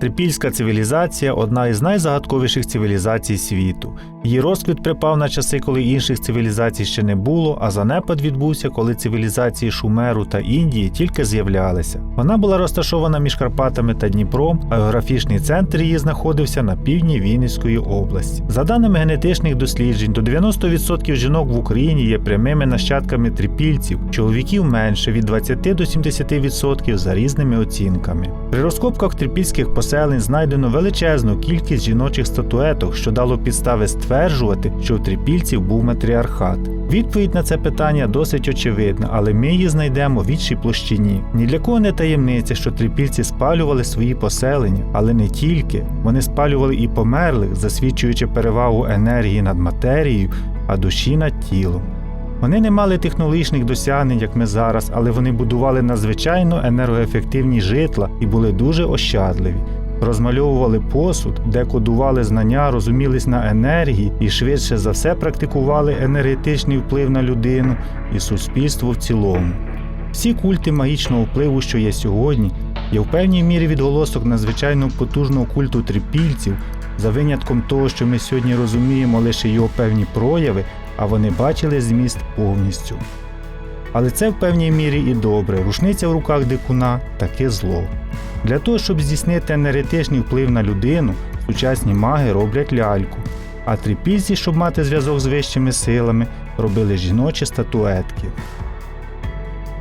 Трипільська цивілізація одна із найзагадковіших цивілізацій світу. Її розквіт припав на часи, коли інших цивілізацій ще не було, а занепад відбувся, коли цивілізації Шумеру та Індії тільки з'являлися. Вона була розташована між Карпатами та Дніпром, а географічний центр її знаходився на півдні Вінницької області. За даними генетичних досліджень, до 90% жінок в Україні є прямими нащадками трипільців, чоловіків менше від 20 до 70% за різними оцінками. При розкопках трипільських поселень знайдено величезну кількість жіночих статуеток, що дало підстави стверджувати, що в трипільців був матріархат. Відповідь на це питання досить очевидна, але ми її знайдемо в іншій площині. Ні для кого не таємниця, що трипільці спалювали свої поселення, але не тільки. Вони спалювали і померлих, засвідчуючи перевагу енергії над матерією, а душі над тілом. Вони не мали технологічних досягнень, як ми зараз, але вони будували надзвичайно енергоефективні житла і були дуже ощадливі. Розмальовували посуд, декодували знання, розумілись на енергії і швидше за все практикували енергетичний вплив на людину і суспільство в цілому. Всі культи магічного впливу, що є сьогодні, є в певній мірі відголосок надзвичайно потужного культу трипільців, за винятком того, що ми сьогодні розуміємо лише його певні прояви, а вони бачили зміст повністю. Але це в певній мірі і добре. Рушниця в руках дикуна таке зло. Для того, щоб здійснити енергетичний вплив на людину, сучасні маги роблять ляльку, а трипільці, щоб мати зв'язок з вищими силами, робили жіночі статуетки.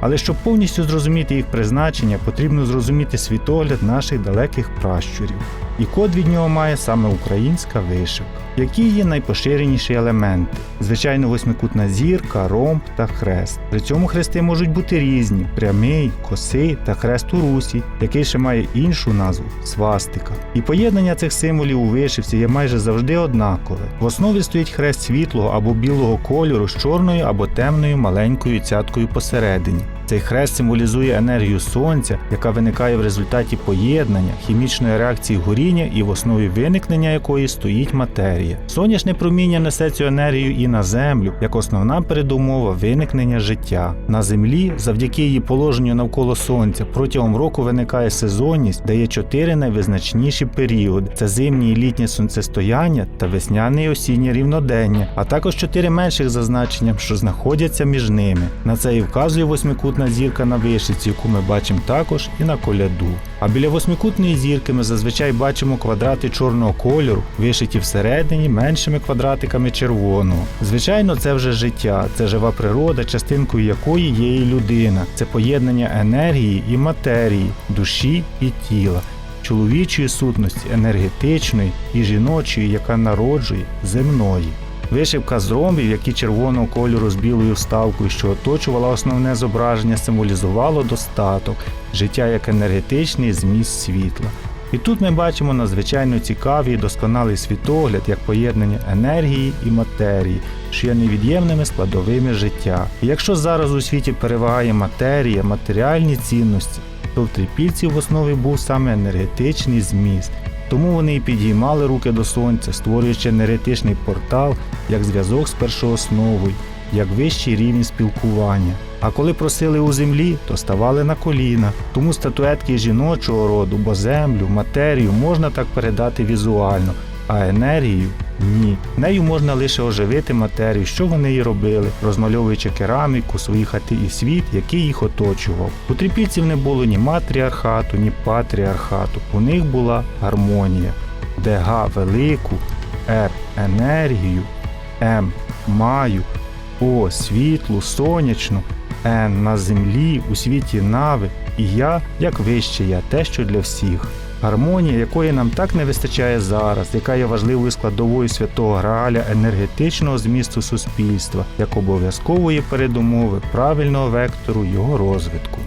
Але щоб повністю зрозуміти їх призначення, потрібно зрозуміти світогляд наших далеких пращурів. І код від нього має саме українська вишивка. Які є найпоширеніші елементи? Звичайно, восьмикутна зірка, ромб та хрест. При цьому хрести можуть бути різні: прямий, косий та хрест у русі, який ще має іншу назву свастика. І поєднання цих символів у вишивці є майже завжди однакове. В основі стоїть хрест світлого або білого кольору з чорною або темною маленькою цяткою посередині. Цей хрест символізує енергію сонця, яка виникає в результаті поєднання, хімічної реакції горіння і в основі виникнення якої стоїть матерія. Сонячне проміння несе цю енергію і на землю, як основна передумова виникнення життя. На землі, завдяки її положенню навколо сонця, протягом року виникає сезонність, де є чотири найвизначніші періоди: це зимнє і літнє сонцестояння та весняне і осіннє рівнодення, а також чотири менших за значенням, що знаходяться між ними. На це і вказує восьмикутна зірка на вишиці, яку ми бачимо також і на коляду. А біля восьмикутної зірки ми зазвичай бачимо квадрати чорного кольору, вишиті всередині меншими квадратиками червоного. Звичайно, це вже життя, це жива природа, частинкою якої є і людина. Це поєднання енергії і матерії, душі і тіла, чоловічої сутності, енергетичної і жіночої, яка народжує земної. Вишивка з ромбів, які червоного кольору з білою вставкою, що оточувала основне зображення, символізувало достаток, життя як енергетичний зміст світла. І тут ми бачимо надзвичайно цікавий і досконалий світогляд як поєднання енергії і матерії, що є невід'ємними складовими життя. І якщо зараз у світі перевагає матерія, матеріальні цінності, то в трипільців в основі був саме енергетичний зміст. Тому вони і підіймали руки до сонця, створюючи неретичний портал як зв'язок з першоосновою, як вищий рівень спілкування. А коли просили у землі, то ставали на коліна. Тому статуетки жіночого роду, бо землю, матерію можна так передати візуально, а енергію ні. Нею можна лише оживити матерію, що вони і робили, розмальовуючи кераміку, свої хати і світ, який їх оточував. У трипільців не було ні матріархату, ні патріархату. У них була гармонія, де га велику, ер енергію, м маю, о світлу, сонячну, ен на землі, у світі нави, і я, як вище я, те, що для всіх. Гармонія, якої нам так не вистачає зараз, яка є важливою складовою святого Грааля енергетичного змісту суспільства, як обов'язкової передумови правильного вектору його розвитку.